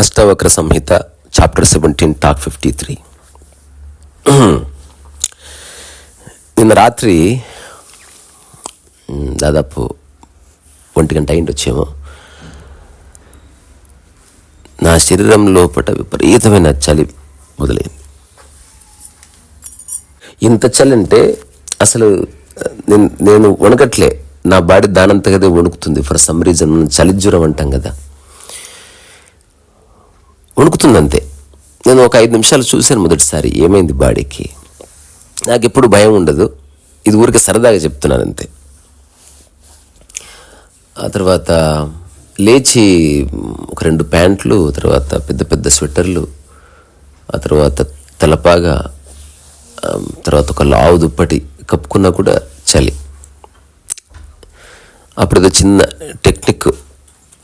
Ashtavakra Samhita chapter seventeen talk fifty three నిన్న రాత్రి దాదాపు ఒంటి గంట అయింది వచ్చేమో. నా శరీరం లోపల విపరీతమైన చలి మొదలైంది. ఇంత చలి అంటే అసలు నేను నేను వణకట్లే. నా బాడీ దానంతగదే వణుకుతుంది. ఫర్ సమ్ రీజన్ చలి జ్వరం అంటాం కదా. వణుకుతుందంతే. నేను ఒక ఐదు నిమిషాలు చూశాను మొదటిసారి. ఏమైంది బాడీకి? నాకు ఎప్పుడు భయం ఉండదు. ఇది ఊరికే సరదాగా చెప్తున్నాను అంతే. ఆ తర్వాత లేచి ఒక రెండు ప్యాంట్లు తర్వాత పెద్ద పెద్ద స్వెటర్లు ఆ తర్వాత తలపాగా తర్వాత ఒక లావు దుప్పటి కప్పుకున్నా కూడా చలి. అప్పుడు ఏదో చిన్న టెక్నిక్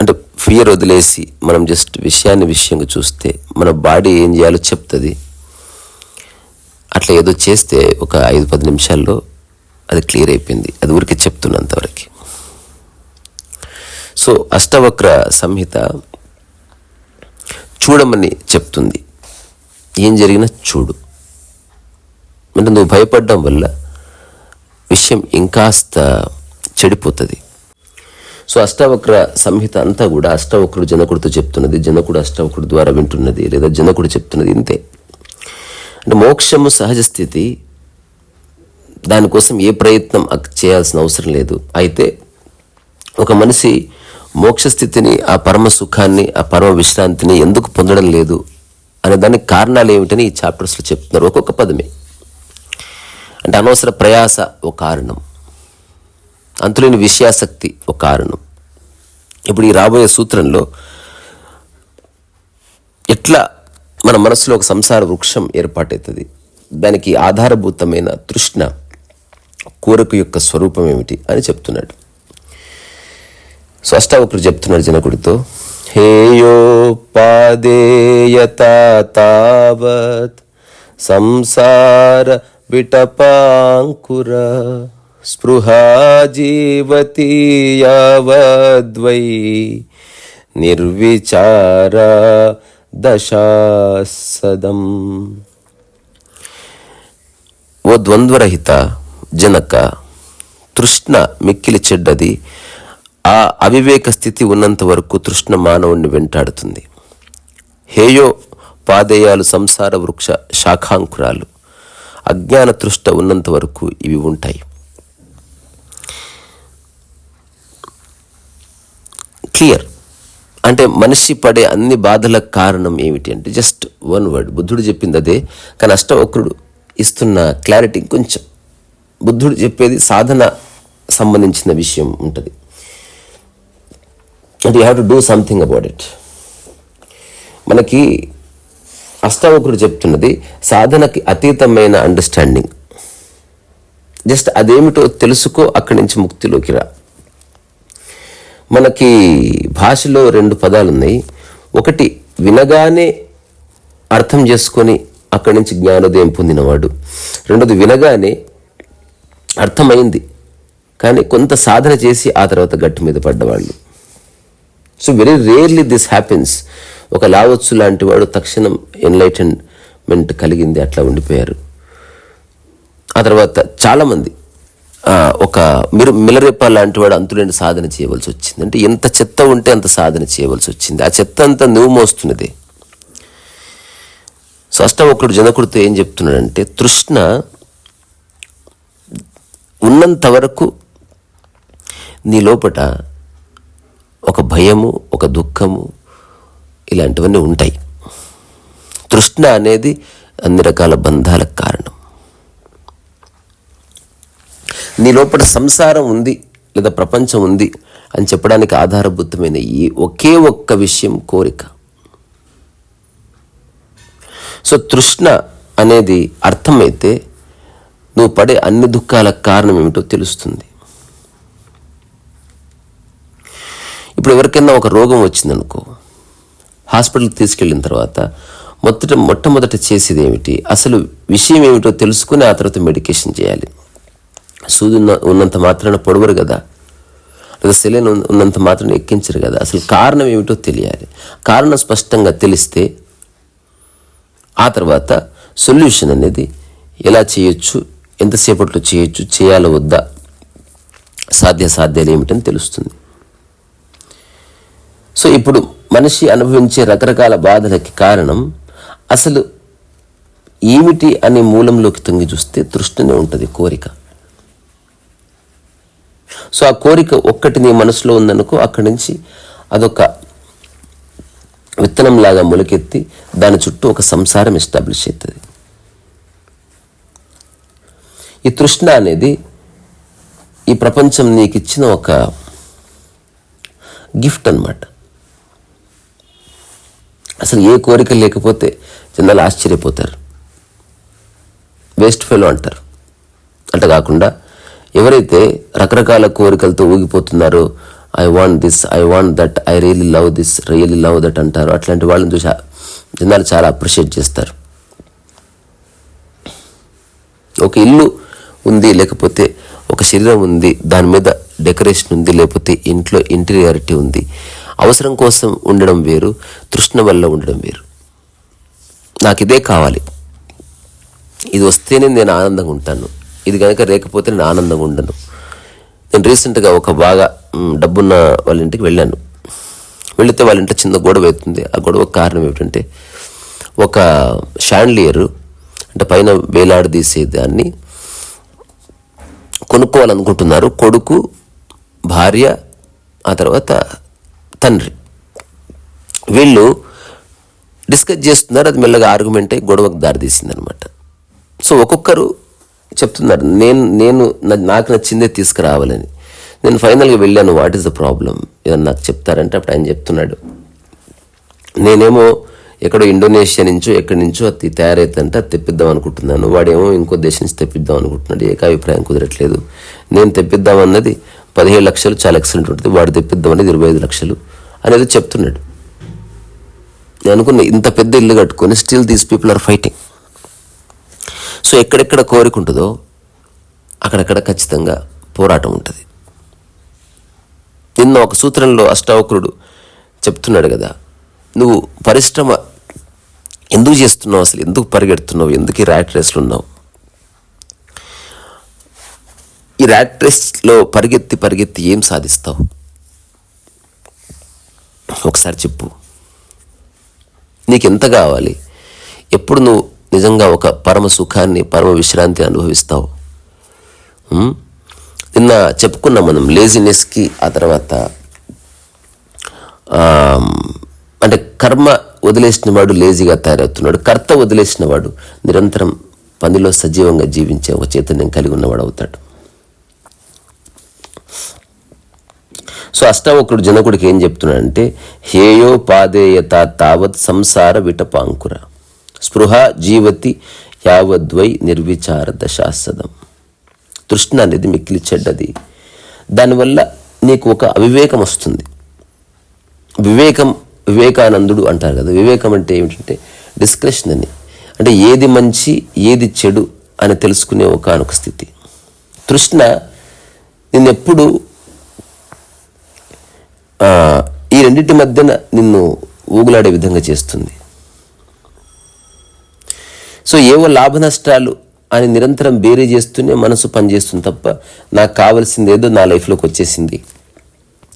అంటే ఫియర్ వదిలేసి మనం జస్ట్ విషయాన్ని విషయంగా చూస్తే మన బాడీ ఏం చేయాలో చెప్తుంది. అట్లా ఏదో చేస్తే ఒక ఐదు పది నిమిషాల్లో అది క్లియర్ అయిపోయింది. అది ఊరికే చెప్తున్నంతవరకు సో అష్టవక్ర సంహిత చూడమని చెప్తుంది. ఏం జరిగినా చూడు. అంటే నువ్వు భయపడడం వల్ల విషయం ఇంకాస్త చెడిపోతుంది. సో అష్టావక్ర సంహిత అంతా కూడా అష్టవక్రుడు జనకుడితో చెప్తున్నది జనకుడు అష్టవక్రుడు ద్వారా వింటున్నది లేదా జనకుడు చెప్తున్నది ఇంతే. అంటే మోక్షము సహజ స్థితి దానికోసం ఏ ప్రయత్నం చేయాల్సిన అవసరం లేదు. అయితే ఒక మనిషి మోక్ష స్థితిని ఆ పరమ సుఖాన్ని ఆ పరమ విశ్రాంతిని ఎందుకు పొందడం లేదు అనే దానికి కారణాలు ఏమిటని ఈ చాప్టర్స్లో చెప్తున్నారు ఒక్కొక్క పదమే. అంటే అనవసర ప్రయాస ఒక కారణం. అంతులేని విషయాసక్తి ఒక కారణం. ఇప్పుడు ఈ రాబోయే సూత్రంలో ఎట్లా మన మనసులో ఒక సంసార వృక్షం ఏర్పాటవుతుంది దానికి ఆధారభూతమైన తృష్ణ కోరిక యొక్క స్వరూపం ఏమిటి అని చెప్తున్నాడు. సో అష్టావక్రుడు చెప్తున్నాడు జనకుడితో హేయోపాదేయత తావత్ సంసార విటపాంకుర స్పృహా జీవతి నిర్విచార దశాసదం ఓ ద్వంద్వరహిత జనక తృష్ణ మిక్కిలి చెడ్డది ఆ అవివేక స్థితి ఉన్నంత వరకు తృష్ణ మానవుణ్ణి వెంటాడుతుంది. హేయో పాదేయాలు సంసార వృక్ష శాఖాంకురాలు. అజ్ఞాన తృష్ట ఉన్నంత వరకు ఇవి ఉంటాయి. క్లియర్. అంటే మనిషి పడే అన్ని బాధలకు కారణం ఏమిటి అంటే జస్ట్ వన్ వర్డ్. బుద్ధుడు చెప్పింది అదే కానీ అష్టవక్రుడు ఇస్తున్న క్లారిటీ కొంచెం బుద్ధుడు చెప్పేది సాధన సంబంధించిన విషయం ఉంటుంది. అంటే you have to do something about it. మనకి అష్టావకుడు చెప్తున్నది సాధనకి అతీతమైన అండర్స్టాండింగ్ జస్ట్ అదేమిటో తెలుసుకో అక్కడి నుంచి ముక్తిలోకి రా. మనకి భాషలో రెండు పదాలు ఉన్నాయి ఒకటి వినగానే అర్థం చేసుకొని అక్కడి నుంచి జ్ఞానోదయం పొందినవాడు. రెండోది వినగానే అర్థమైంది కానీ కొంత సాధన చేసి ఆ తర్వాత గట్టి మీద పడ్డవాళ్ళు. So very rarely this happens ఒక లావచ్చు లాంటి వాడు తక్షణం ఎన్లైటన్మెంట్ కలిగింది అట్లా ఉండిపోయారు. ఆ తర్వాత చాలామంది ఒక మిర మిలరేప లాంటి వాడు అంతులేని సాధన చేయవలసి వచ్చింది. అంటే ఎంత చెత్త ఉంటే అంత సాధన చేయవలసి వచ్చింది. ఆ చెత్త అంతా నువ్వు మోస్తున్నది. సో ఒకడు జనకుడితో ఏం చెప్తున్నాడంటే తృష్ణ ఉన్నంత వరకు నీ లోపట ఒక భయము ఒక దుఃఖము ఇలాంటివన్నీ ఉంటాయి. తృష్ణ అనేది అన్ని రకాల బంధాలకు కారణం. నీ లోపల సంసారం ఉంది లేదా ప్రపంచం ఉంది అని చెప్పడానికి ఆధారభూతమైన ఈ ఒకే ఒక్క విషయం కోరిక. సో తృష్ణ అనేది అర్థమైతే నువ్వు పడే అన్ని దుఃఖాలకు కారణం ఏమిటో తెలుస్తుంది. ఇప్పుడు ఎవరికైనా ఒక రోగం వచ్చిందనుకో హాస్పిటల్కి తీసుకెళ్ళిన తర్వాత మొదట మొట్టమొదట చేసేది ఏమిటి అసలు విషయం ఏమిటో తెలుసుకుని ఆ తర్వాత మెడికేషన్ చేయాలి. సూది ఉన్న ఉన్నంత మాత్రాన పొడవరు కదా. లేదా సెలైన్ ఉన్నంత మాత్రం ఎక్కించరు కదా. అసలు కారణం ఏమిటో తెలియాలి. కారణం స్పష్టంగా తెలిస్తే ఆ తర్వాత సొల్యూషన్ అనేది ఎలా చేయొచ్చు? ఎంతసేపట్లో చేయొచ్చు? చేయాలో వద్దా? సాధ్య సాధ్యాలు ఏమిటని తెలుస్తుంది. సో ఇప్పుడు మనిషి అనుభవించే రకరకాల బాధలకి కారణం అసలు ఏమిటి అనే మూలంలోకి తొంగి చూస్తే తృష్ణనే ఉంటుంది కోరిక. సో ఆ కోరిక ఒక్కటి నీ మనసులో ఉందనుకో అక్కడి నుంచి అదొక విత్తనంలాగా మొలకెత్తి దాని చుట్టూ ఒక సంసారం ఎస్టాబ్లిష్ అవుతుంది ఈ తృష్ణ అనేది ఈ ప్రపంచం నీకు ఇచ్చిన ఒక గిఫ్ట్ అన్నమాట. అసలు ఏ కోరిక లేకపోతే జనాలు ఆశ్చర్యపోతారు. వేస్ట్ ఫెలో అంటారు. అంట కాకుండా ఎవరైతే రకరకాల కోరికలతో ఊగిపోతున్నారో I want this I want that I really love this really love that అంటారు అట్లాంటి వాళ్ళని చూసి జనాలు చాలా అప్రిషియేట్ చేస్తారు. ఒక ఇల్లు ఉంది లేకపోతే ఒక శరీరం ఉంది దాని మీద డెకరేషన్ ఉంది లేకపోతే ఇంట్లో ఇంటీరియారిటీ ఉంది. అవసరం కోసం ఉండడం వేరు తృష్ణ వల్ల ఉండడం వేరు. నాకు ఇదే కావాలి. ఇది వస్తేనే నేను ఆనందంగా ఉంటాను. ఇది కనుక లేకపోతే నేను ఆనందంగా ఉండను. నేను రీసెంట్గా ఒక బాగా డబ్బున్న వాళ్ళ ఇంటికి వెళ్ళాను. వెళితే వాళ్ళ ఇంట్లో చిన్న గొడవ అవుతుంది. ఆ గొడవ కారణం ఏమిటంటే ఒక షాండ్లియర్ అంటే పైన వేలాడదీసే దాన్ని కొనుక్కోవాలనుకుంటున్నారు. కొడుకు భార్య ఆ తర్వాత తండ్రి. వీళ్ళు డిస్కస్ చేస్తున్నారు అది మెల్లగా ఆర్గ్యుమెంట్ అయ్యి గొడవకు దారితీసింది అనమాట సో ఒక్కొక్కరు చెప్తున్నారు నేను నేను నాకు నచ్చిందే తీసుకురావాలని. నేను ఫైనల్గా వెళ్ళాను వాట్ ఈస్ ద ప్రాబ్లం? ఏదన్నా నాకు చెప్తారంటే అప్పుడు ఆయన చెప్తున్నాడు. నేనేమో ఎక్కడో ఇండోనేషియా నుంచో ఎక్కడి నుంచో అది తయారైతుందంటే అది తెప్పిద్దాం అనుకుంటున్నాను. వాడేమో ఇంకో దేశం నుంచి తెప్పిద్దాం అనుకుంటున్నాడు. ఏకాభిప్రాయం కుదరట్లేదు. నేను తెప్పిద్దాం అన్నది పదిహేడు లక్షలు చాలా ఎక్సలెంట్ ఉంటుంది. వాడు తెప్పిద్దామనేది ఇరవై ఐదు లక్షలు అనేది చెప్తున్నాడు. నేను అనుకున్న ఇంత పెద్ద ఇల్లు కట్టుకొని still these people are fighting so ఎక్కడెక్కడ కోరిక ఉంటుందో అక్కడక్కడ ఖచ్చితంగా పోరాటం ఉంటుంది. నిన్న ఒక సూత్రంలో అష్టావక్రుడు చెప్తున్నాడు కదా నువ్వు పరిశ్రమ ఎందుకు చేస్తున్నావు అసలు? ఎందుకు పరిగెడుతున్నావు? ఎందుకు ర్యాట్ రేస్లో ఉన్నావు? ఈ ర్యాట్ రేస్లో పరిగెత్తి పరిగెత్తి ఏం సాధిస్తావు? ఒకసారి చెప్పు. నీకు ఎంత కావాలి? ఎప్పుడు నువ్వు నిజంగా ఒక పరమ సుఖాన్ని పరమ విశ్రాంతి అనుభవిస్తావు? నిన్న చెప్పుకున్నాం మనం లేజినెస్కి ఆ తర్వాత అంటే కర్మ వదిలేసిన వాడు లేజీగా తయారవుతున్నాడు. కర్త వదిలేసిన వాడు నిరంతరం పనిలో సజీవంగా జీవించే ఒక చైతన్యం కలిగి ఉన్నవాడు అవుతాడు. సో అష్టావకుడు జనకుడికి ఏం చెప్తున్నాడంటే హేయో పాదేయత తావత్ సంసార విటపాంకుర స్పృహ జీవతి యావద్వై నిర్విచార దశాసదం తృష్ణ అనేది మిక్కిలి చెడ్డది. దానివల్ల నీకు ఒక అవివేకం వస్తుంది. వివేకం వివేకానందుడు అంటారు కదా వివేకం అంటే ఏమిటంటే డిస్క్రెషన్ అని. అంటే ఏది మంచి ఏది చెడు అని తెలుసుకునే ఒకనొక స్థితి. తృష్ణ నిన్ను ఎప్పుడు ఈ రెండింటి మధ్యన నిన్ను ఊగులాడే విధంగా చేస్తుంది. సో ఏవో లాభ నష్టాలు అని నిరంతరం బేరీ చేస్తూనే మనసు పనిచేస్తుంది తప్ప నాకు కావాల్సింది ఏదో నా లైఫ్లోకి వచ్చేసింది.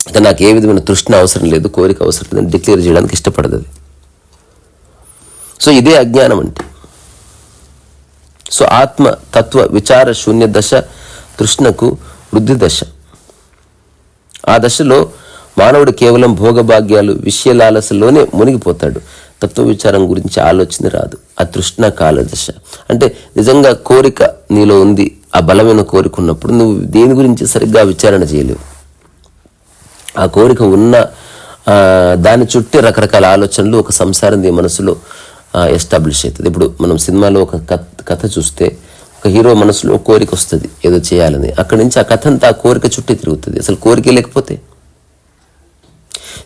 అంటే నాకు ఏ విధమైన తృష్ణ అవసరం లేదు కోరిక అవసరం లేదని డిక్లేర్ చేయడానికి ఇష్టపడదు అది. సో ఇదే అజ్ఞానం అంటే. సో ఆత్మ తత్వ విచార శూన్య దశ తృష్ణకు వృద్ధి దశ ఆ దశలో మానవుడు కేవలం భోగభాగ్యాలు విషయలాలసలోనే మునిగిపోతాడు. తత్వ విచారం గురించి ఆలోచన రాదు. ఆ తృష్ణ కాల దశ అంటే నిజంగా కోరిక నీలో ఉంది ఆ బలమైన కోరిక ఉన్నప్పుడు నువ్వు దేని గురించి సరిగ్గా విచారణ చేయలేవు. ఆ కోరిక ఉన్న దాని చుట్టే రకరకాల ఆలోచనలు ఒక సంసారం నీ మనసులో ఎస్టాబ్లిష్ అవుతుంది. ఇప్పుడు మనం సినిమాలో ఒక కథ కథ చూస్తే ఒక హీరో మనసులో ఒక కోరిక వస్తుంది ఏదో చేయాలని. అక్కడి నుంచి ఆ కథ అంతా ఆ కోరిక చుట్టూ తిరుగుతుంది. అసలు కోరికే లేకపోతే?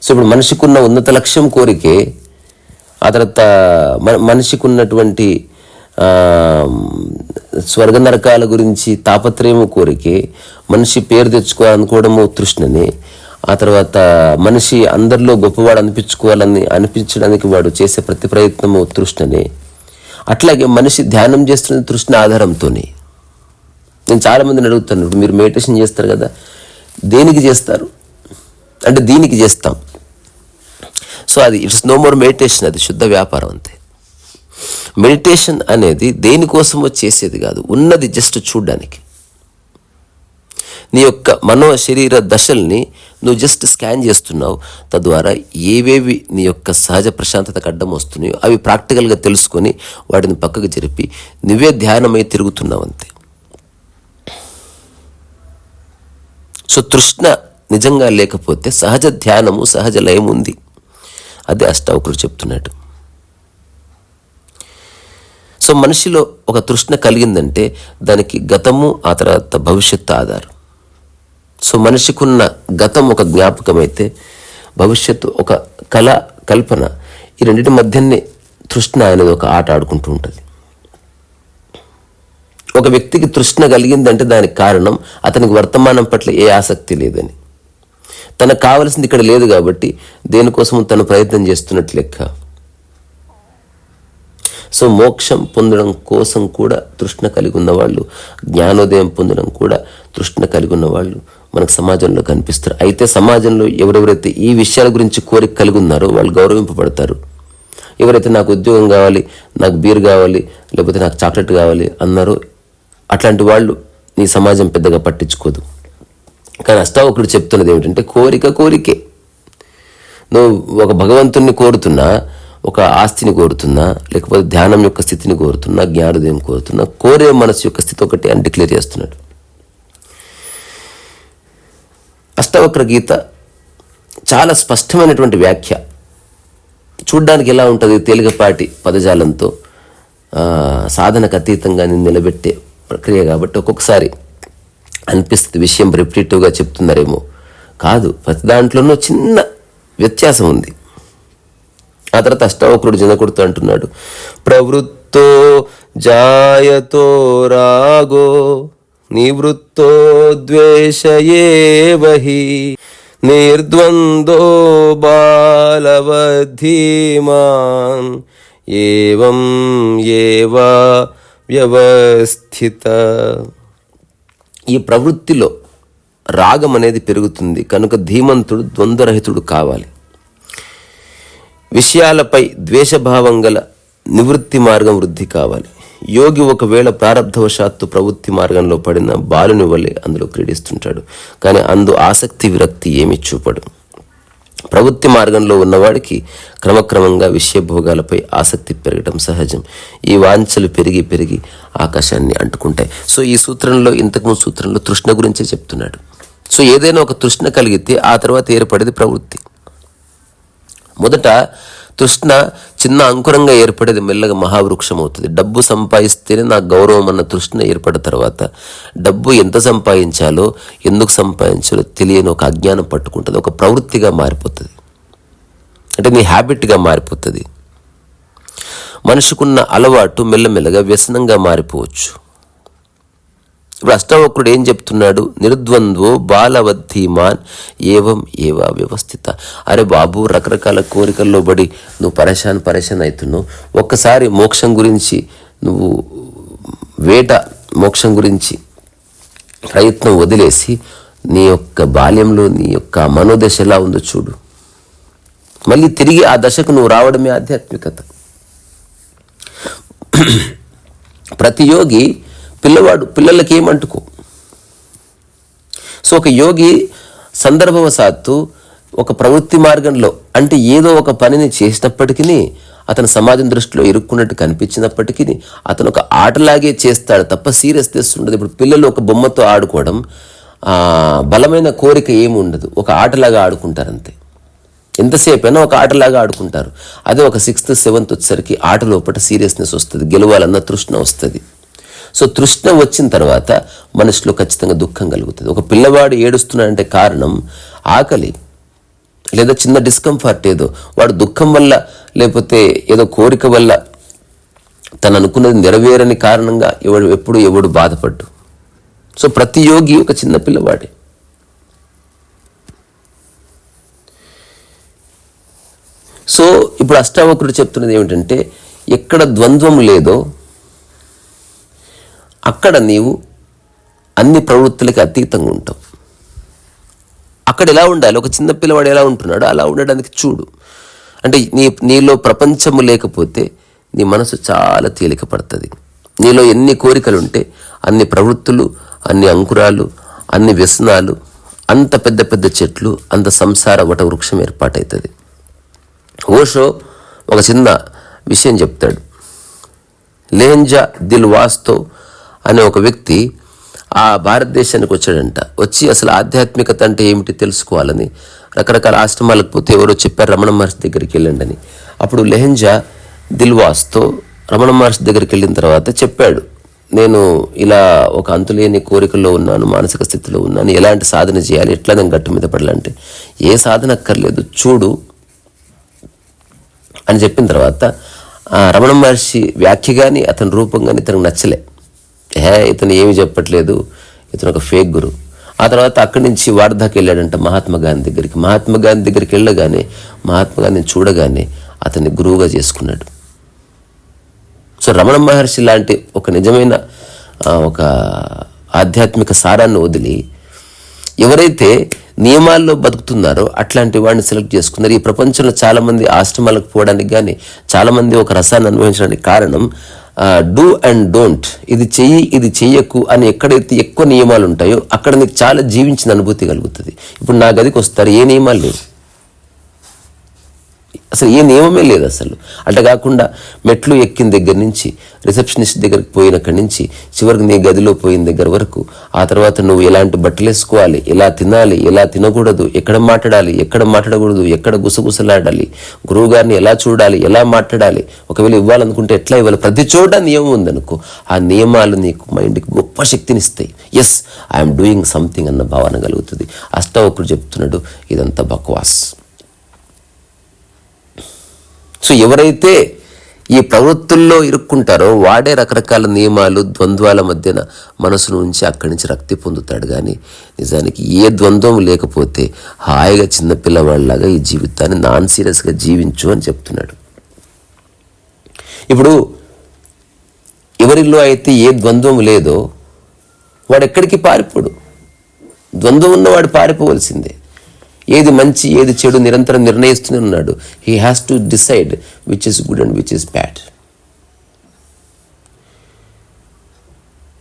సో ఇప్పుడు మనిషికున్న ఉన్నత లక్ష్యం కోరికే ఆ తర్వాత మన మనిషికి ఉన్నటువంటి స్వర్గ నరకాల గురించి తాపత్రయము కోరికే మనిషి పేరు తెచ్చుకోవాలనుకోవడము తృష్ణని ఆ తర్వాత మనిషి అందరిలో గొప్పవాడు అనిపించుకోవాలని అనిపించడానికి వాడు చేసే ప్రతి ప్రయత్నము తృష్ణని. అట్లాగే మనిషి ధ్యానం చేస్తున్న తృష్ణ ఆధారంతోనే. నేను చాలా మందిని అడుగుతాను మీరు మెడిటేషన్ చేస్తారు కదా దేనికి చేస్తారు? అంటే దీనికి చేస్తాం. సో అది ఇట్స్ నో మోర్ మెడిటేషన్ అది శుద్ధ వ్యాపారం అంతే. మెడిటేషన్ అనేది దేనికోసమో చేసేది కాదు ఉన్నది జస్ట్ చూడడానికి. నీ యొక్క మనో శరీర దశల్ని నువ్వు జస్ట్ స్కాన్ చేస్తున్నావు. తద్వారా ఏవేవి నీ యొక్క సహజ ప్రశాంతతకు అడ్డం వస్తున్నాయో అవి ప్రాక్టికల్గా తెలుసుకొని వాటిని పక్కకు జరిపి నువ్వే ధ్యానమై తిరుగుతున్నావు అంతే. సో తృష్ణ నిజంగా లేకపోతే సహజ ధ్యానము సహజ లయం ఉంది. అదే అష్టావకుడు చెప్తున్నాడు. సో మనిషిలో ఒక తృష్ణ కలిగిందంటే దానికి గతము ఆ తర్వాత భవిష్యత్తు ఆధారం. సో మనిషికున్న గతం ఒక జ్ఞాపకమైతే భవిష్యత్తు ఒక కళ కల్పన ఈ రెండింటి మధ్యనే తృష్ణ అనేది ఒక ఆట ఆడుకుంటూ ఉంటుంది. ఒక వ్యక్తికి తృష్ణ కలిగిందంటే దానికి కారణం అతనికి వర్తమానం పట్ల ఏ ఆసక్తి లేదని. తనకు కావలసింది ఇక్కడ లేదు కాబట్టి దేనికోసం తను ప్రయత్నం చేస్తున్నట్లు లెక్క. సో మోక్షం పొందడం కోసం కూడా తృష్ణ కలిగి ఉన్నవాళ్ళు జ్ఞానోదయం పొందడం కూడా తృష్ణ కలిగి ఉన్నవాళ్ళు మనకు సమాజంలో కనిపిస్తారు. అయితే సమాజంలో ఎవరెవరైతే ఈ విషయాల గురించి కోరిక కలిగి ఉన్నారో వాళ్ళు గౌరవింపబడతారు. ఎవరైతే నాకు ఉద్యోగం కావాలి నాకు బీర్ కావాలి లేకపోతే నాకు చాక్లెట్ కావాలి అన్నారో అట్లాంటి వాళ్ళు నీ సమాజం పెద్దగా పట్టించుకోదు. కానీ అష్టావకుడు చెప్తున్నది ఏమిటంటే కోరిక కోరికే. నువ్వు ఒక భగవంతుణ్ణి కోరుతున్నా ఒక ఆస్తిని కోరుతున్నా లేకపోతే ధ్యానం యొక్క స్థితిని కోరుతున్నా జ్ఞానోదయం కోరుతున్నా కోరే మనసు యొక్క స్థితి ఒకటి అని డిక్లేర్ చేస్తున్నాడు. అష్టవక్ర గీత చాలా స్పష్టమైనటువంటి వ్యాఖ్య. చూడ్డానికి ఎలా ఉంటుంది? తేలికపాటి పదజాలంతో సాధనకు అతీతంగా నిలబెట్టే ప్రక్రియ కాబట్టి ఒక్కొక్కసారి అనిపిస్తుంది. విషయం రిపీటివ్గా చెప్తున్నారేమో. కాదు ప్రతి దాంట్లోనూ చిన్న వ్యత్యాసం ఉంది. ఆ తర్వాత అష్టావక్రుడు జనకుడుతో అంటున్నాడు ప్రవృత్తో జాయతో రాగో నివృత్తో ద్వేషయేవహి నిర్ద్వందో బాలవధీమాన్ ఏవం ఏవా వ్యవస్థిత. ఈ ప్రవృత్తిలో రాగం అనేది పెరుగుతుంది కనుక ధీమంతుడు ద్వంద్వరహితుడు కావాలి. విషయాలపై ద్వేషభావం గల నివృత్తి మార్గం వృద్ధి కావాలి. యోగి ఒకవేళ ప్రారంధవశాత్తు ప్రవృత్తి మార్గంలో పడిన బాలుని వల్లే అందులో క్రీడిస్తుంటాడు. కానీ అందు ఆసక్తి విరక్తి ఏమి చూపడు. ప్రవృత్తి మార్గంలో ఉన్నవాడికి క్రమక్రమంగా విషయభోగాలపై ఆసక్తి పెరగడం సహజం. ఈ వాంఛలు పెరిగి పెరిగి ఆకాశాన్ని అంటుకుంటాయి. సో ఈ సూత్రంలో ఇంతకుముందు సూత్రంలో తృష్ణ గురించే చెప్తున్నాడు. సో ఏదైనా ఒక తృష్ణ కలిగితే ఆ తర్వాత ఏర్పడేది ప్రవృత్తి. మొదట తృష్ణ చిన్న అంకురంగా ఏర్పడేది మెల్లగా మహావృక్షం అవుతుంది డబ్బు సంపాదిస్తేనే నాకు గౌరవం అన్న తృష్ణ ఏర్పడిన తర్వాత డబ్బు ఎంత సంపాదించాలో ఎందుకు సంపాదించాలో తెలియని ఒక అజ్ఞానం పట్టుకుంటుంది. ఒక ప్రవృత్తిగా మారిపోతుంది. అంటే నీ హ్యాబిట్గా మారిపోతుంది. మనిషికున్న అలవాటు మెల్లమెల్లగా వ్యసనంగా మారిపోవచ్చు. ఇప్పుడు అష్టావక్రుడు ఏం చెప్తున్నాడు? నిర్ద్వంద్వో బాలవద్ధీమాన్ ఏవం ఏవా వ్యవస్థిత. అరే బాబు రకరకాల కోరికల్లో పడి నువ్వు పరేషాన్ పరేషాన్ అవుతున్నావు ఒక్కసారి మోక్షం గురించి నువ్వు వేట మోక్షం గురించి ప్రయత్నం వదిలేసి నీ యొక్క బాల్యంలో నీ యొక్క మనోదశ ఎలా ఉందో చూడు. మళ్ళీ తిరిగి ఆ దశకు నువ్వు రావడమే ఆధ్యాత్మికత. ప్రతి యోగి పిల్లవాడు పిల్లలకి ఏమంటుకో సో ఒక యోగి సందర్భవశాత్తు ఒక ప్రవృత్తి మార్గంలో అంటే ఏదో ఒక పనిని చేసినప్పటికీ అతను సమాజం దృష్టిలో ఇరుక్కున్నట్టు కనిపించినప్పటికీ అతను ఒక ఆటలాగే చేస్తాడు తప్ప సీరియస్నెస్ ఉండదు. ఇప్పుడు పిల్లలు ఒక బొమ్మతో ఆడుకోవడం బలమైన కోరిక ఏమి ఉండదు. ఒక ఆటలాగా ఆడుకుంటారు అంతే. ఎంతసేపు అయినా ఒక ఆటలాగా ఆడుకుంటారు. అదే ఒక సిక్స్త్ సెవెంత్ వచ్చేసరికి ఆట లోపల సీరియస్నెస్ వస్తుంది గెలవాలన్న తృష్ణ వస్తుంది. సో తృష్ణ వచ్చిన తర్వాత మనసులో ఖచ్చితంగా దుఃఖం కలుగుతుంది. ఒక పిల్లవాడు ఏడుస్తున్నాడంటే కారణం ఆకలి లేదా చిన్న డిస్కంఫర్ట్ ఏదో. వాడు దుఃఖం వల్ల లేకపోతే ఏదో కోరిక వల్ల తను అనుకున్నది నెరవేరని కారణంగా ఎవడు ఎప్పుడు ఎవడు బాధపడ్డు. సో ప్రతి యోగి ఒక చిన్న పిల్లవాడే. సో ఇప్పుడు అష్టావకుడు చెప్తున్నది ఏమిటంటే ఎక్కడ ద్వంద్వం లేదో అక్కడ నీవు అన్ని ప్రవృత్తులకి అతీతంగా ఉంటావు. అక్కడ ఎలా ఉండాలి? ఒక చిన్న పిల్లవాడు ఎలా ఉంటున్నాడో అలా ఉండడానికి చూడు. అంటే నీ నీలో ప్రపంచము లేకపోతే నీ మనసు చాలా తేలిక పడుతుంది. నీలో ఎన్ని కోరికలు ఉంటే అన్ని ప్రవృత్తులు అన్ని అంకురాలు అన్ని వ్యసనాలు అంత పెద్ద పెద్ద చెట్లు అంత సంసార వట వృక్షం ఏర్పాటవుతుంది ఓషో ఒక చిన్న విషయం చెప్తాడు. లేంజా దిల్ వాస్తో అనే ఒక వ్యక్తి ఆ భారతదేశానికి వచ్చాడంట. వచ్చి అసలు ఆధ్యాత్మికత అంటే ఏమిటి తెలుసుకోవాలని. రకరకాల ఆశ్రమాలకు పోతే ఎవరో చెప్పారు రమణ మహర్షి దగ్గరికి వెళ్ళండి అని. అప్పుడు లెహెంజా దిల్వాస్తో రమణ మహర్షి దగ్గరికి వెళ్ళిన తర్వాత చెప్పాడు నేను ఇలా ఒక అంతులేని కోరికల్లో ఉన్నాను మానసిక స్థితిలో ఉన్నాను. ఎలాంటి సాధన చేయాలి? ఎట్లా నేను గట్టు మీద పడాలంటే ఏ సాధన అక్కర్లేదు చూడు అని చెప్పిన తర్వాత రమణ మహర్షి వ్యాఖ్య కానీ అతని రూపం కానీ ఇతనికి నచ్చలే. హే ఇతను ఏమి చెప్పట్లేదు. ఇతను ఒక ఫేక్ గురు. ఆ తర్వాత అక్కడి నుంచి వార్ధాకి వెళ్ళాడంట మహాత్మా గాంధీ దగ్గరికి. మహాత్మా గాంధీ దగ్గరికి వెళ్ళగానే మహాత్మా గాంధీని చూడగానే అతన్ని గురువుగా చేసుకున్నాడు. సో రమణ మహర్షి లాంటి ఒక నిజమైన ఒక ఆధ్యాత్మిక సారాన్ని వదిలి ఎవరైతే నియమాల్లో బతుకుతున్నారో అట్లాంటి వాడిని సెలెక్ట్ చేసుకున్నారు. ఈ ప్రపంచంలో చాలామంది ఆశ్రమాలకు పోవడానికి కానీ చాలామంది ఒక రసాన్ని అనుభవించడానికి కారణం డూ అండ్ డోంట్ ఇది చెయ్యి ఇది చెయ్యకు అని ఎక్కడైతే ఎక్కువ నియమాలు ఉంటాయో అక్కడ నీకు చాలా జీవించిన అనుభూతి కలుగుతుంది. ఇప్పుడు నా గదికి వస్తారు ఏ నియమాలు లేవు. అసలు ఏ నియమమే లేదు అసలు. అట్లా కాకుండా మెట్లు ఎక్కిన దగ్గర నుంచి రిసెప్షనిస్ట్ దగ్గరికి పోయినక్కడి నుంచి చివరికి నీ గదిలో పోయిన దగ్గర వరకు ఆ తర్వాత నువ్వు ఎలాంటి బట్టలు వేసుకోవాలి ఎలా తినాలి ఎలా తినకూడదు ఎక్కడ మాట్లాడాలి ఎక్కడ మాట్లాడకూడదు ఎక్కడ గుసగుసలాడాలి గురువు గారిని ఎలా చూడాలి ఎలా మాట్లాడాలి ఒకవేళ ఇవ్వాలనుకుంటే ఎట్లా ఇవ్వాలి? ప్రతి చోట నియమం ఉందనుకో. ఆ నియమాలు నీకు మైండ్కి గొప్ప శక్తినిస్తాయి ఎస్ ఐఎమ్ డూయింగ్ సంథింగ్ అన్న భావన కలుగుతుంది. అష్టవకుడు చెప్తున్నాడు ఇదంతా బక్వాస్. సో ఎవరైతే ఈ ప్రవృత్తుల్లో ఇరుక్కుంటారో వాడే రకరకాల నియమాలు ద్వంద్వాల మధ్యన మనసును ఉంచి అక్కడి నుంచి రక్తి పొందుతాడు. కానీ నిజానికి ఏ ద్వంద్వం లేకపోతే హాయిగా చిన్నపిల్లవాళ్ళలాగా ఈ జీవితాన్ని నాన్ సీరియస్గా జీవించు అని చెప్తున్నాడు. ఇప్పుడు ఎవరిలో అయితే ఏ ద్వంద్వం లేదో వాడు ఎక్కడికి పారిపోడు. ద్వంద్వం ఉన్నవాడు పారిపోవలసిందే. ఏది మంచి ఏది చెడు నిరంతరం నిర్ణయిస్తూనే ఉన్నాడు he has to decide which is good and which is bad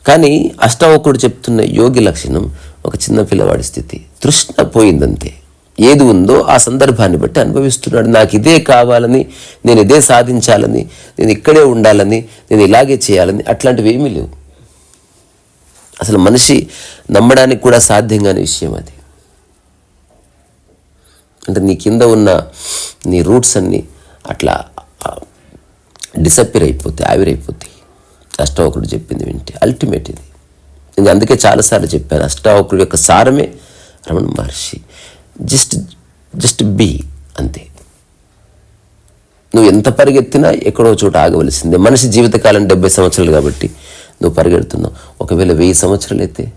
కానీ అష్టావకుడు చెప్తున్న యోగి లక్షణం ఒక చిన్న పిల్లవాడి స్థితి. తృష్ణ పోయిందంతే. ఏది ఉందో ఆ సందర్భాన్ని బట్టి అనుభవిస్తున్నాడు. నాకు ఇదే కావాలని నేను ఇదే సాధించాలని నేను ఇక్కడే ఉండాలని నేను ఇలాగే చేయాలని అట్లాంటివి ఏమీ లేవు. అసలు మనిషి నమ్మడానికి కూడా సాధ్యం కాని విషయం అది. అంటే నీ కింద ఉన్న నీ రూట్స్ అన్నీ అట్లా డిసప్పిర్ అయిపోతాయి ఆవిరైపోతాయి. అష్టావకుడు చెప్పింది వింటే అల్టిమేట్ ఇది. నేను అందుకే చాలాసార్లు చెప్పాను అష్టావకుడు యొక్క సారమే Ramana Maharshi. Just just be అంతే. నువ్వు ఎంత పరిగెత్తినా ఎక్కడో చోట ఆగవలసిందే. మనిషి జీవితకాలం డెబ్బై సంవత్సరాలు కాబట్టి నువ్వు పరిగెడుతున్నావు. ఒకవేళ వెయ్యి సంవత్సరాలు అయితే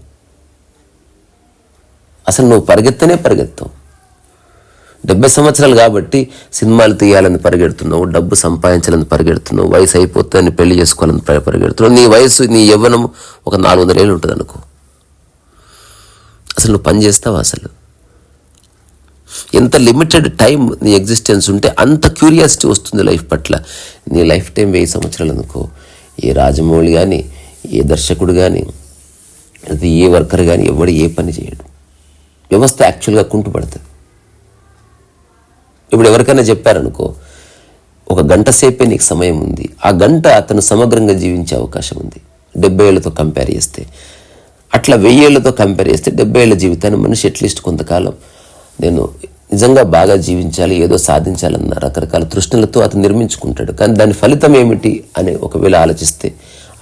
అసలు నువ్వు పరిగెత్తనే పరిగెత్తావు. డెబ్బై సంవత్సరాలు కాబట్టి సినిమాలు తీయాలని పరిగెడుతున్నావు డబ్బు సంపాదించాలని పరిగెడుతున్నావు వయసు అయిపోతే అని పెళ్ళి చేసుకోవాలని పరిగెడుతున్నావు. నీ వయసు నీ యవ్వనం ఒక నాలుగు వందల ఏళ్ళు ఉంటుంది అనుకో. అసలు నువ్వు పని చేస్తావా అసలు? ఎంత లిమిటెడ్ టైం నీ ఎగ్జిస్టెన్స్ ఉంటే అంత క్యూరియాసిటీ వస్తుంది లైఫ్ పట్ల. నీ లైఫ్ టైం వెయ్యి సంవత్సరాలు అనుకో. ఏ రాజమౌళి కానీ ఏ దర్శకుడు కానీ అది ఏ వర్కర్ కానీ ఎవడు ఏ పని చేయడు. వ్యవస్థ యాక్చువల్గా కుంటుపడుతుంది. ఇప్పుడు ఎవరికైనా చెప్పారనుకో ఒక గంట సేపే నీకు సమయం ఉంది. ఆ గంట అతను సమగ్రంగా జీవించే అవకాశం ఉంది. డెబ్బై ఏళ్ళతో కంపేర్ చేస్తే. అట్లా వెయ్యేళ్ళతో కంపేర్ చేస్తే డెబ్బై ఏళ్ళ జీవితాన్ని మనిషి అట్లీస్ట్ కొంతకాలం నేను నిజంగా బాగా జీవించాలి ఏదో సాధించాలన్న రకరకాల తృష్ణలతో అతను నిర్మించుకుంటాడు. కానీ దాని ఫలితం ఏమిటి అని ఒకవేళ ఆలోచిస్తే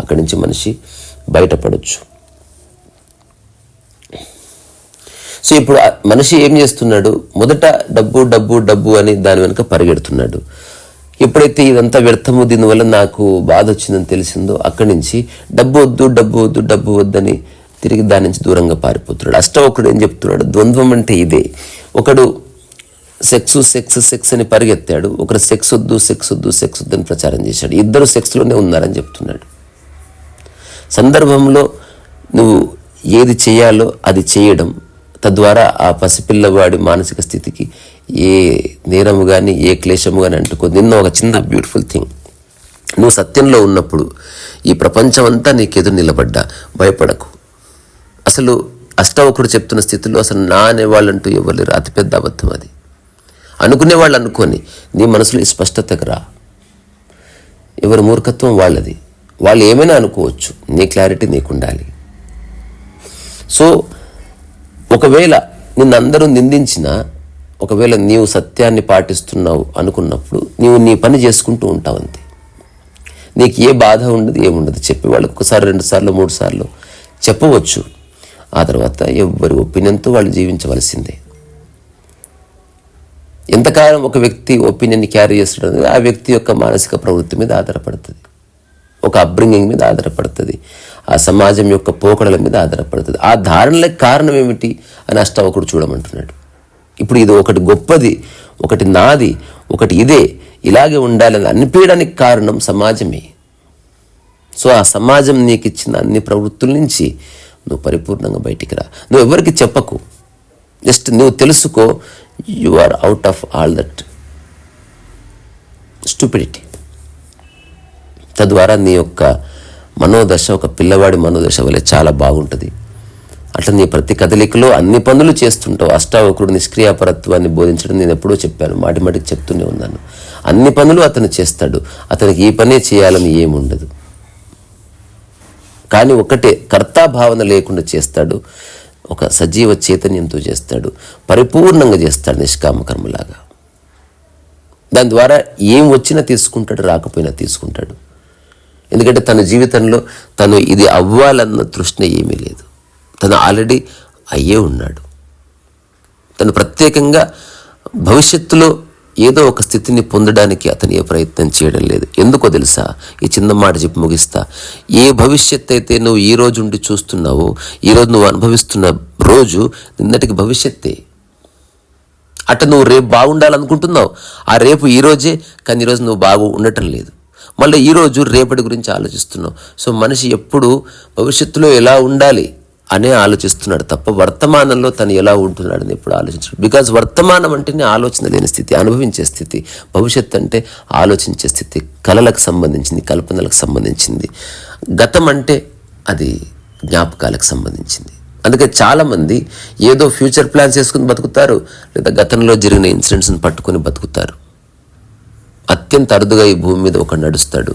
అక్కడి నుంచి మనిషి బయటపడవచ్చు సో ఇప్పుడు మనిషి ఏం చేస్తున్నాడు? మొదట డబ్బు డబ్బు డబ్బు అని దాని వెనుక పరిగెడుతున్నాడు. ఎప్పుడైతే ఇదంతా వ్యర్థము దీనివల్ల నాకు బాధ వచ్చిందని తెలిసిందో అక్కడి నుంచి డబ్బు వద్దు డబ్బు వద్దు డబ్బు వద్దని తిరిగి దాని నుంచి దూరంగా పారిపోతున్నాడు. అష్టవకుడు ఏం చెప్తున్నాడు? ద్వంద్వం అంటే ఇదే. ఒకడు సెక్స్ సెక్స్ సెక్స్ అని పరిగెత్తాడు. ఒకడు సెక్స్ వద్దు సెక్స్ వద్దు సెక్స్ వద్దు అని ప్రచారం చేశాడు. ఇద్దరు సెక్స్లోనే ఉన్నారని చెప్తున్నాడు. సందర్భంలో నువ్వు ఏది చేయాలో అది చేయడం తద్వారా ఆ పసిపిల్లవాడి మానసిక స్థితికి ఏ నేరము కానీ ఏ క్లేశము కానీ అంటుకుంది. నిన్న ఒక చిన్న బ్యూటిఫుల్ థింగ్ నువ్వు సత్యంలో ఉన్నప్పుడు ఈ ప్రపంచం అంతా నీకెదురు నిలబడ్డా. భయపడకు. అసలు అష్టవకుడు చెప్తున్న స్థితిలో అసలు నా అనేవాళ్ళంటూ ఎవరు లేరు. అతిపెద్ద అబద్ధం అది. అనుకునే వాళ్ళు అనుకోని నీ మనసులో స్పష్టతకు రా. ఎవరి మూర్ఖత్వం వాళ్ళది. వాళ్ళు ఏమైనా అనుకోవచ్చు. నీ క్లారిటీ నీకుండాలి. సో ఒకవేళ నిన్నందరూ నిందించినా ఒకవేళ నీవు సత్యాన్ని పాటిస్తున్నావు అనుకున్నప్పుడు నీవు నీ పని చేసుకుంటూ ఉంటావు అంతే. నీకు ఏ బాధ ఉండదు ఏముండదు చెప్పి వాళ్ళకి ఒకసారి రెండు సార్లు మూడు సార్లు చెప్పవచ్చు. ఆ తర్వాత ఎవరి ఒపీనియన్తో వాళ్ళు జీవించవలసిందే. ఎంతకాలం ఒక వ్యక్తి ఒపీనియన్ క్యారీ చేస్తున్నది ఆ వ్యక్తి యొక్క మానసిక ప్రవృత్తి మీద ఆధారపడుతుంది. ఒక అబ్రింగింగ్ మీద ఆధారపడుతుంది. ఆ ఆ సమాజం యొక్క పోకడల మీద ఆధారపడుతుంది. ఆ ధారణలకు కారణం ఏమిటి అని అష్టావకుడు చూడమంటున్నాడు. ఇప్పుడు ఇది ఒకటి గొప్పది ఒకటి నాది ఒకటి ఇదే ఇలాగే ఉండాలని అనిపించడానికి కారణం సమాజమే. సో ఆ సమాజం నీకు ఇచ్చిన అన్ని ప్రవృత్తుల నుంచి నువ్వు పరిపూర్ణంగా బయటికి రా. నువ్వు ఎవరికి చెప్పకు. జస్ట్ నువ్వు తెలుసుకో you are out of all that stupidity తద్వారా నీ యొక్క మనోదశ ఒక పిల్లవాడి మనోదశ వలె చాలా బాగుంటుంది. అట్లా నీ ప్రతి కదలికలో అన్ని పనులు చేస్తుంటావు. అష్టావకుడు నిష్క్రియాపరత్వాన్ని బోధించడం నేను ఎప్పుడూ చెప్పాను. మాటి మాటికి చెప్తూనే ఉన్నాను. అన్ని పనులు అతను చేస్తాడు. అతనికి ఈ పనే చేయాలని ఏముండదు. కానీ ఒకటే కర్తాభావన లేకుండా చేస్తాడు. ఒక సజీవ చైతన్యంతో చేస్తాడు. పరిపూర్ణంగా చేస్తాడు నిష్కామకర్మలాగా దాని ద్వారా ఏం వచ్చినా తీసుకుంటాడు రాకపోయినా తీసుకుంటాడు. ఎందుకంటే తన జీవితంలో తను ఇది అవ్వాలన్న తృష్ణ ఏమీ లేదు. తను ఆల్రెడీ అయ్యే ఉన్నాడు. తను ప్రత్యేకంగా భవిష్యత్తులో ఏదో ఒక స్థితిని పొందడానికి అతను ఏ ప్రయత్నం చేయడం లేదు. ఎందుకో తెలుసా? ఈ చిన్న మాట చెప్పి ముగిస్తా. ఏ భవిష్యత్ అయితే నువ్వు ఈ రోజు ఉండి చూస్తున్నావో ఈ రోజు నువ్వు అనుభవిస్తున్న రోజు నిన్నటికి భవిష్యత్తే. అట్ట నువ్వు రేపు బాగుండాలనుకుంటున్నావు. ఆ రేపు ఈ రోజే కానీ ఈరోజు నువ్వు బాగు ఉండటం లేదు. మళ్ళీ ఈరోజు రేపటి గురించి ఆలోచిస్తున్నావు సో మనిషి ఎప్పుడు భవిష్యత్తులో ఎలా ఉండాలి అనే ఆలోచిస్తున్నాడు తప్ప వర్తమానంలో తను ఎలా ఉంటున్నాడని ఎప్పుడు ఆలోచించడు. బికాజ్ వర్తమానం అంటేనే ఆలోచన లేని స్థితి అనుభవించే స్థితి భవిష్యత్ అంటే ఆలోచించే స్థితి కళలకు సంబంధించింది కల్పనలకు సంబంధించింది. గతం అంటే అది జ్ఞాపకాలకు సంబంధించింది. అందుకే చాలామంది ఏదో ఫ్యూచర్ ప్లాన్స్ చేసుకుని బతుకుతారు లేదా గతంలో జరిగిన ఇన్సిడెంట్స్ని పట్టుకొని బతుకుతారు. అత్యంత అరుదుగా ఈ భూమి మీద ఒక నడుస్తాడు.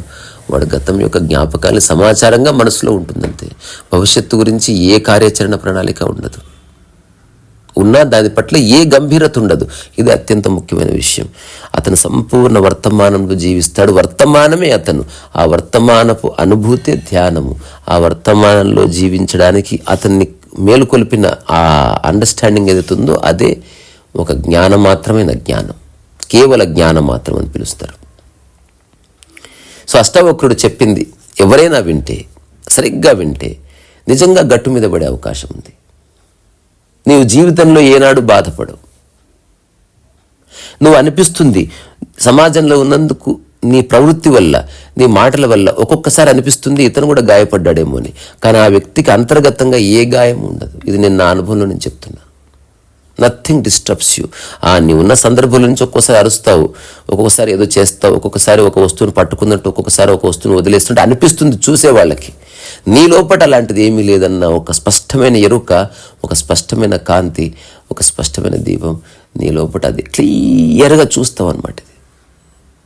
వాడు గతం యొక్క జ్ఞాపకాలు సమాచారంగా మనసులో ఉంటుందంతే. భవిష్యత్తు గురించి ఏ కార్యాచరణ ప్రణాళిక ఉండదు. ఉన్నా దాని పట్ల ఏ గంభీరత ఉండదు. ఇది అత్యంత ముఖ్యమైన విషయం. అతను సంపూర్ణ వర్తమానంలో జీవిస్తాడు. వర్తమానమే అతను. ఆ వర్తమానపు అనుభూతే ధ్యానము. ఆ వర్తమానంలో జీవించడానికి అతన్ని మేలుకొల్పిన ఆ అండర్స్టాండింగ్ ఏదైతే ఉందో అదే ఒక జ్ఞానం మాత్రమైన జ్ఞానం. కేవల జ్ఞానం మాత్రం అని పిలుస్తారు. సో అష్టవక్రుడు చెప్పింది ఎవరైనా వింటే సరిగ్గా వింటే నిజంగా గట్టు మీద పడే అవకాశం ఉంది. నీవు జీవితంలో ఏనాడు బాధపడవు. నువ్వు అనిపిస్తుంది సమాజంలో ఉన్నందుకు నీ ప్రవృత్తి వల్ల నీ మాటల వల్ల ఒక్కొక్కసారి అనిపిస్తుంది ఇతను కూడా గాయపడ్డాడేమో అని. కానీ ఆ వ్యక్తికి అంతర్గతంగా ఏ గాయం ఉండదు. ఇది నేను నా అనుభవంలో నేను చెప్తున్నా. నథింగ్ డిస్టర్బ్స్ యూ ఆ నీవు ఉన్న సందర్భం నుంచి ఒక్కోసారి అరుస్తావు ఒక్కొక్కసారి ఏదో చేస్తావు ఒక్కొక్కసారి ఒక వస్తువుని పట్టుకున్నట్టు ఒక్కొక్కసారి ఒక వస్తువుని వదిలేస్తుంటే అనిపిస్తుంది చూసే వాళ్ళకి. నీ లోపట అలాంటిది ఏమీ లేదన్న ఒక స్పష్టమైన ఎరుక ఒక స్పష్టమైన కాంతి ఒక స్పష్టమైన దీపం నీ లోపట అది క్లియర్గా చూస్తావు అనమాట ఇది.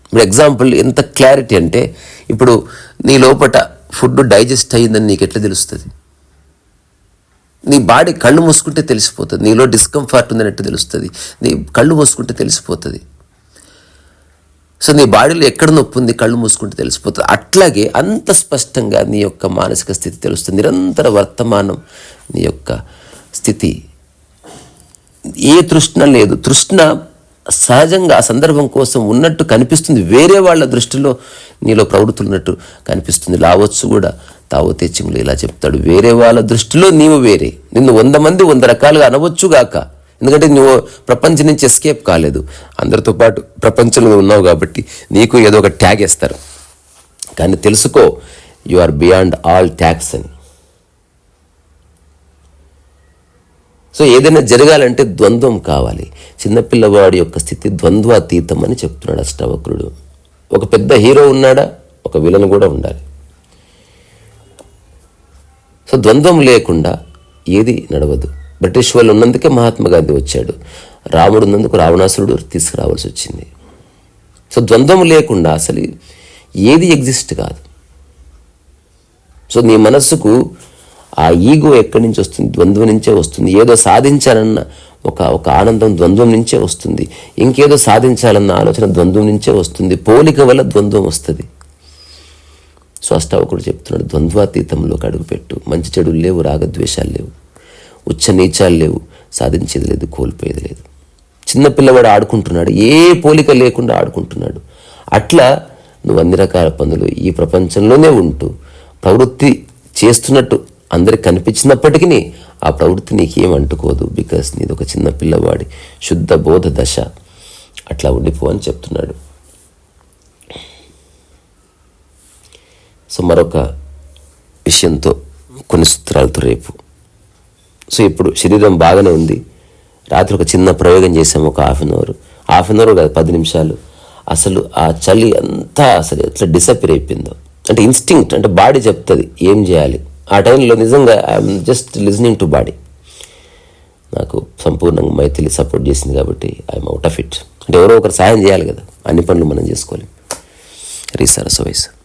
ఇప్పుడు ఎగ్జాంపుల్ ఎంత క్లారిటీ అంటే ఇప్పుడు నీ లోపట ఫుడ్ డైజెస్ట్ అయ్యిందని నీకు ఎట్లా తెలుస్తుంది? నీ బాడీ కళ్ళు మూసుకుంటే తెలిసిపోతుంది. నీలో డిస్కంఫర్ట్ ఉందన్నట్టు తెలుస్తుంది. నీ కళ్ళు మూసుకుంటే తెలిసిపోతుంది. సో నీ బాడీలో ఎక్కడ నొప్పి ఉంది కళ్ళు మూసుకుంటే తెలిసిపోతుంది. అట్లాగే అంత స్పష్టంగా నీ యొక్క మానసిక స్థితి తెలుస్తుంది. నిరంతర వర్తమానం నీ యొక్క స్థితి. ఏ తృష్ణ లేదు. తృష్ణ సహజంగా ఆ సందర్భం కోసం ఉన్నట్టు కనిపిస్తుంది. వేరే వాళ్ళ దృష్టిలో నీలో ప్రవృత్తులు ఉన్నట్టు కనిపిస్తుంది. లావచ్చు కూడా తావో తెచ్చింగులు ఇలా చెప్తాడు. వేరే వాళ్ళ దృష్టిలో నీవు వేరే. నిన్ను వంద మంది వంద రకాలుగా అనవచ్చుగాక ఎందుకంటే నువ్వు ప్రపంచం నుంచి ఎస్కేప్ కాలేదు. అందరితో పాటు ప్రపంచంలో ఉన్నావు కాబట్టి నీకు ఏదో ఒక ట్యాగ్ వేస్తారు. కానీ తెలుసుకో you are beyond all tags అని. సో ఏదైనా జరగాలంటే ద్వంద్వం కావాలి. చిన్నపిల్లవాడి యొక్క స్థితి ద్వంద్వాతీతం అని చెప్తున్నాడు అష్టవక్రుడు. ఒక పెద్ద హీరో ఉన్నాడా? ఒక విలన్ కూడా ఉండాలి. సో ద్వంద్వం లేకుండా ఏది నడవదు. బ్రిటిష్ వాళ్ళు ఉన్నందుకే మహాత్మా గాంధీ వచ్చాడు. రాముడు ఉన్నందుకు రావణాసురుడు తీసుకురావాల్సి వచ్చింది. సో ద్వంద్వం లేకుండా అసలు ఏది ఎగ్జిస్ట్ కాదు. సో నీ మనస్సుకు ఆ ఈగో ఎక్కడి నుంచి వస్తుంది? ద్వంద్వం నుంచే వస్తుంది. ఏదో సాధించాలన్న ఒక ఒక ఆనందం ద్వంద్వం నుంచే వస్తుంది. ఇంకేదో సాధించాలన్న ఆలోచన ద్వంద్వం నుంచే వస్తుంది. పోలిక వల్ల ద్వంద్వం వస్తుంది. సో చెప్తున్నాడు ద్వంద్వాతీతంలోకి అడుగుపెట్టు మంచి చెడులు లేవు రాగద్వేషాలు లేవు. ఉచ్చ నీచాలు లేవు సాధించేది లేదు కోల్పోయేది లేదు. చిన్నపిల్లవాడు ఆడుకుంటున్నాడు ఏ పోలిక లేకుండా ఆడుకుంటున్నాడు. అట్లా నువ్వు అన్ని రకాల పనులు ఈ ప్రపంచంలోనే ఉంటూ ప్రవృత్తి చేస్తున్నట్టు అందరికి కనిపించినప్పటికీ ఆ ప్రవృత్తి నీకేం అంటుకోదు బికాస్ నీది ఒక చిన్న పిల్లవాడి శుద్ధ బోధ దశ. అట్లా ఉండిపో అని చెప్తున్నాడు. సో మరొక విషయంతో కొన్ని సూత్రాలతో రేపు. సో ఇప్పుడు శరీరం బాగానే ఉంది. రాత్రి ఒక చిన్న ప్రయోగం చేసాము ఒక half an hour. Half an hour కాదు పది నిమిషాలు. అసలు ఆ చలి అంతా అసలు ఎట్లా డిసపిర్ అయిపోయిందో. అంటే ఇన్స్టింక్ట్ అంటే బాడీ చెప్తుంది ఏం చేయాలి? ఆ టైంలో నిజంగా I'm just listening to body నాకు సంపూర్ణంగా మైథిలి సపోర్ట్ చేసింది కాబట్టి ఐఎమ్ అవుట్ ఆఫ్ ఇట్ అంటే ఎవరో ఒకరు సాయం చేయాలి కదా అన్ని పనులు మనం చేసుకోవాలి. రీసారస్ వయసు.